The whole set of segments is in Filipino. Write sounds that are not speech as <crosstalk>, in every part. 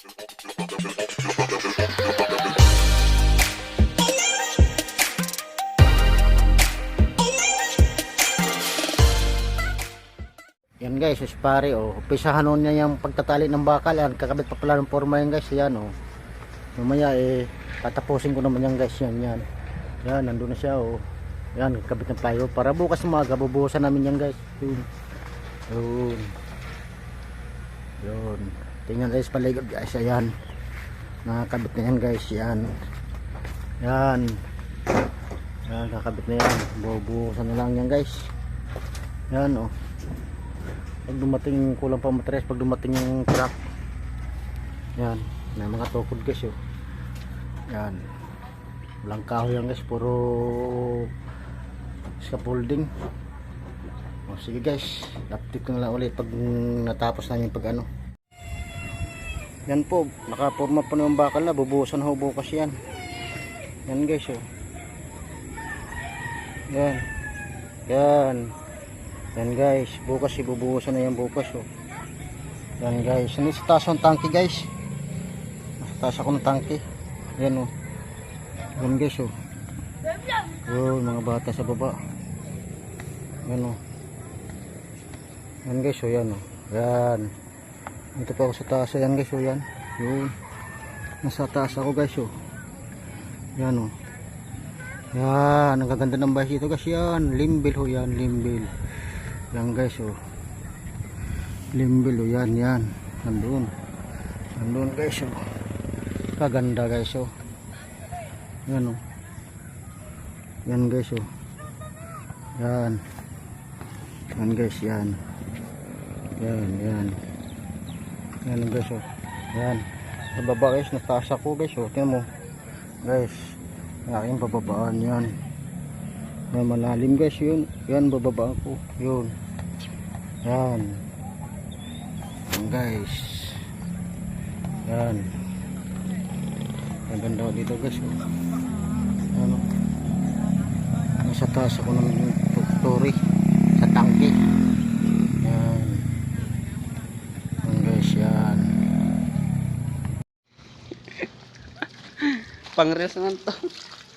Yan guys, si pare oh. Umpisahan nun niya yung pagtatali ng bakal. Yan, kakabit pa pala ng forma yan guys. Yan oh. Mamaya eh, tatapusin ko naman yan guys. Yan, yan. Yan, nandun na siya oh. Yan, kabit ng plywood. Para bukas umaga, bubuhusan namin yan guys. Yun. Yun. Yun. Tingnan guys, paligod guys. Ayan. Nakakabit na yan guys. Yan. Yan. Yan, kakabit na yan. Bubuhusan na lang yan guys. Yan oh pag dumating kulang pa materyales pag dumating yung truck yan may mga tukod guys yun yan walang kahoy yan guys puro scaffolding o sige guys update ko na lang ulit pag natapos na yung pag ano yan po nakaporma po yung bakal na bubuhusan ho bukas yan yan guys oh yan yan yan guys, bukas ibubuhusan na yan bukas oh. Yan guys, ano sa taas ng tangke guys? Sa taas ako ng tangke. Yan oh. Yan guys oh. Oh, mga bata sa baba. Yan oh. Yan guys oh, yan oh. Yan. Ito pa ako sa taas, yan guys oh, yan. Yun. Nasa taas ako guys oh. Yan oh. Yan, ang gaganda ng bahay ito guys yan. Limbil ho yan, limbil. Yan guys oh. Limbil oh yan yan. Nandun. Nandun guys oh. Kaganda guys oh. Yan oh. Yan guys oh. Yan. Yan guys yan. Yan yan. Yan guys oh. Yan. Sa baba guys, nataas ako guys oh. Tingnan mo. Guys. Ang aking bababaan yan na malalim guys yun yan bababa ako yun yan yan guys yan ang ganda dito guys oh. ano nasa taas ako ng tuktori sa tangke yan yan guys yan Pang reels naman to.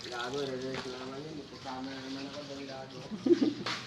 Gago, re-reels naman yun. Kasama naman ako gago. <laughs>